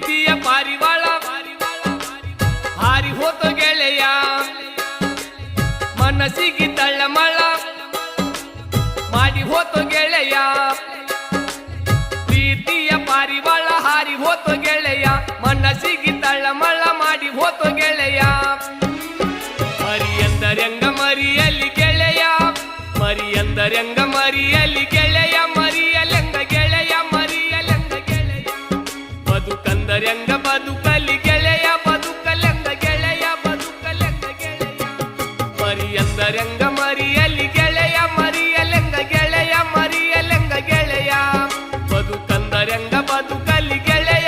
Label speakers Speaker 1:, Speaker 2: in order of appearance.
Speaker 1: ಪ್ರೀತಿಯ ಪಾರಿವಾಳ. ಹಾರಿ ಹೋತ ಗೆಳೆಯ. ಮನಸ್ಸಿಗೆ ತಳ್ಳಮಳ ಮಾಡಿ ಹೋತ ಗೆಳೆಯ. ಪ್ರೀತಿಯ ಪಾರಿವಾಳ, ಹಾರಿ ಹೋತ ಗೆಳೆಯ. ಮನಸ್ಸಿಗೆ ತಳ್ಳಮಳ ಮಾಡಿ ಹೋತ ಗೆಳೆಯ. ಮರಿ ಎಂದರೆಂಗ ಮರಿಯಲಿ ಗೆಳೆಯ. ಮರಿ ಎಂದರೆಂಗ ಮರಿಯಲಿ ಬದುಕಂದರೆಂಗ ಬದುಕಲಿ ಗೆಳೆಯ, ಬದುಕಲೆಂಗ ಗೆಳೆಯ ಬದುಕಲೆಂಗ ಗೆಳೆಯ. ಮರಿಯಂದರಂಗ ಮರಿಯಲಿ ಗೆಳೆಯ, ಮರಿಯಲೆಂಗ ಗೆಳೆಯ ಮರಿಯಲೆಂಗ ಗೆಳೆಯ. ಬದುಕಂದರಂಗ ಬದುಕಲಿ ಗೆಳೆಯ